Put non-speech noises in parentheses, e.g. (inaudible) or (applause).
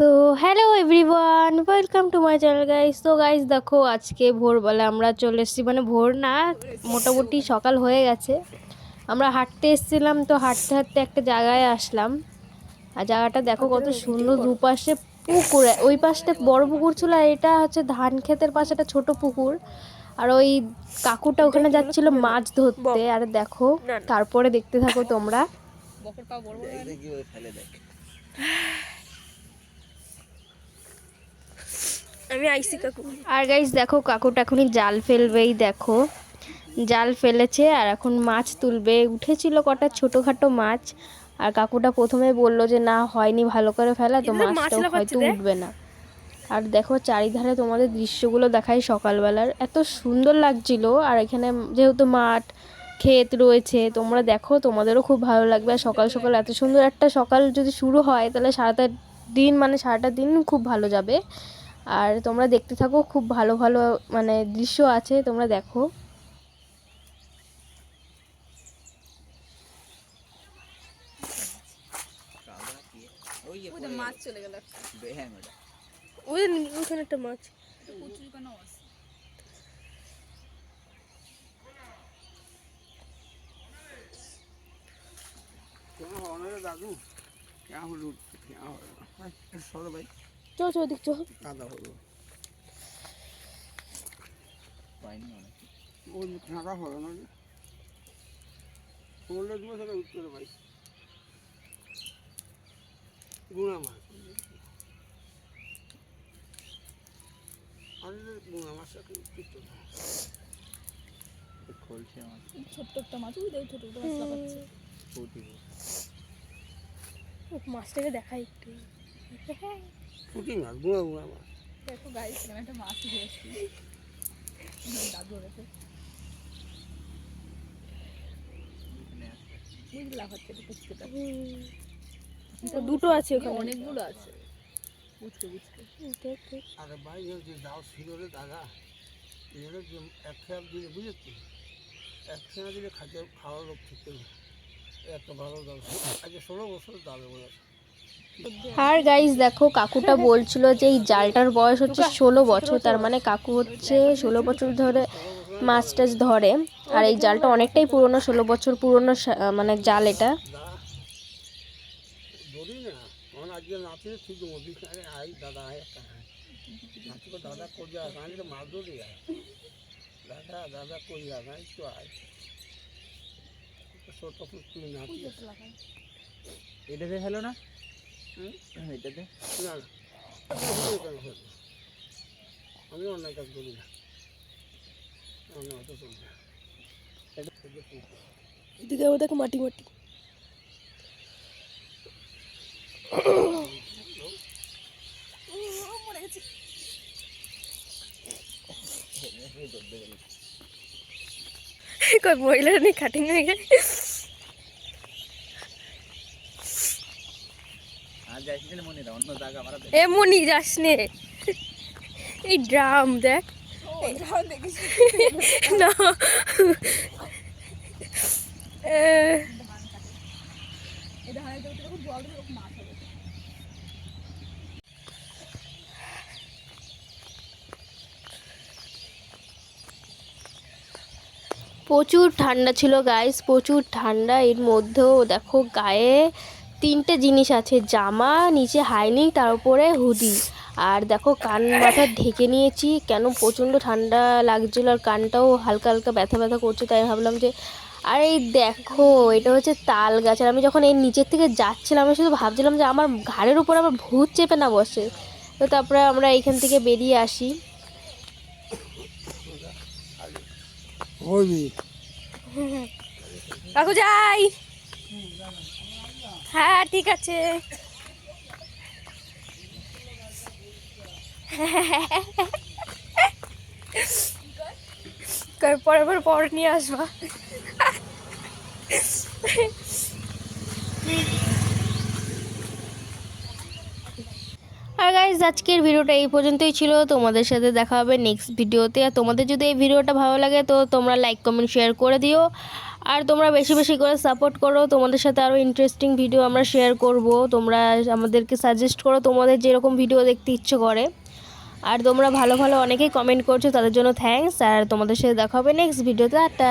তো hello everyone welcome to my channel guys তো guys দেখো আজকে ভোরবেলা আমরা চলে এসেছি মানে ভোর না মোটামুটি সকাল হয়ে গেছে। আমরা হাঁটতে এসেছিলাম তো হাঁটতে হাঁটতে একটা জায়গায় আসলাম। আর জায়গাটা দেখো কত সুন্দর দুপাশে পুকুর ওই পাশটা বড় পুকুর ছিল আর এটা হচ্ছে ধান ক্ষেতের পাশে একটা ছোট পুকুর। আর ওই কাকুটা ওখানে যাচ্ছিল মাছ ধরতে আর দেখো তারপরে দেখতে থাকো তোমরা। আমি আইসি কাকু। আর গাইস দেখো কাকুটা এখনই জাল ফেলবেই দেখো। জাল ফেলেছে আর এখন মাছ তুলবে। উঠেছিল কটা ছোটোখাটো মাছ আর কাকুটা প্রথমে বলল যে না হয়নি ভালো করে ফেলা তো এগুলো মাছ মাছটাও লাফাচ্ছে হয়তো উঠবে না। আর দেখো চারিধারে তোমাদের দৃশ্যগুলো দেখাই সকালবেলার। এত সুন্দর লাগছিল আর এখানে যেহেতু মাঠ ক্ষেত রয়েছে তোমরা দেখো তোমাদেরও খুব ভালো লাগবে। আর সকাল সকাল এত সুন্দর একটা সকাল যদি শুরু হয় তাহলে সারাটা দিন মানে সারাটা দিন খুব ভালো যাবে। আর তোমরা দেখতে থাকো খুব ভালো ভালো মানে দৃশ্য আছে তোমরা দেখো। মাছ চলে গেল হ্যাঁ, ওখানে একটা মাছ। দাদু? কেমন সরো ভাই। চল চল দিক চল। কাদা হলো। ওই ফাঁকা হলো না পড়লে দু থেকে উত্তরে ভাই গুণা মাছ। গুণা মাছ ছোট্ট একটা মাছ ওই ছোট ছোট মাছ মাছটাকে দেখাই একটু। (laughs) পুঁটি মাছ মাছ। দেখো গাইস এখানে একটা মাছ উঠে এসেছি। দাদু গেছে লাফাচ্ছে পুচকেটা। দুটো আছে ওখানে। অনেকগুলো আছে। বুঝতে বুঝতে আরে ভাই এর যে ছিল দাদা। এর যে এক খেয়াল দিলে বুঝেছি এক খেয়াল দিলে খাতে খাওয়ার লোক ঠিক এত ভালো জাল আজকে ষোলো বছর জালে বলে আর গাইস দেখো, কাকুটা বলছিল যে এই জালটার বয়স হচ্ছে ষোলো বছর, তার মানে কাকু হচ্ছে ষোলো বছর ধরে মাছ টাছ ধরে আর এই জালটা অনেকটাই পুরনো, ষোলো বছর পুরনো মানে জাল এটা ছোট হলো না? এটাতে না না আমি কেন হলো? আমি অন্য কাজ করি না। অন্য অত চলি না। এদিকে আবার দেখো মাটি মাটি। কই মহিলারা নিয়ে কাটিং হয়ে গেছে? যাস নে। এই ড্রাম দেখ। (laughs) না? প্রচুর ঠান্ডা ছিল গাইস প্রচুর ঠান্ডা। এর মধ্যেও দেখো গায়ে তিনটে জিনিস আছে জামা নিচে হাইনিং তার উপরে হুদি আর দেখো কান মাথা ঢেকে নিয়েছি কেন প্রচণ্ড ঠান্ডা লাগছিল আর কানটাও হালকা হালকা ব্যথা ব্যথা করছে তাই ভাবলাম যে আর এই দেখো এটা হচ্ছে তাল গাছ। আর আমি যখন এই নিচের থেকে যাচ্ছিলাম আমি শুধু ভাবছিলাম যে আমার ঘাড়ের উপর আবার ভূত চেপে না বসে। তো তারপরে আমরা এইখান থেকে বেরিয়ে আসি। কাকু যাই! হ্যাঁ ঠিক আছে। পরের বার পর নিয়ে আসবা। আর গাইজ আজকের ভিডিওটা এই পর্যন্তই ছিল। তোমাদের সাথে দেখা হবে নেক্সট ভিডিওতে আর তোমাদের যদি এই ভিডিওটা ভালো লাগে, তো তোমরা লাইক কমেন্ট শেয়ার করে দিও। আর তোমরা বেশি বেশি করে সাপোর্ট করো, তোমাদের সাথে আরও ইন্টারেস্টিং ভিডিও আমরা শেয়ার করব। তোমরা আমাদেরকে সাজেস্ট করো, তোমাদের যেরকম ভিডিও দেখতে ইচ্ছে করে। আর তোমরা ভালো ভালো অনেকেই কমেন্ট করছ, তাদের জন্য থ্যাংকস আর তোমাদের সাথে দেখা হবে নেক্সট ভিডিওতে টাটা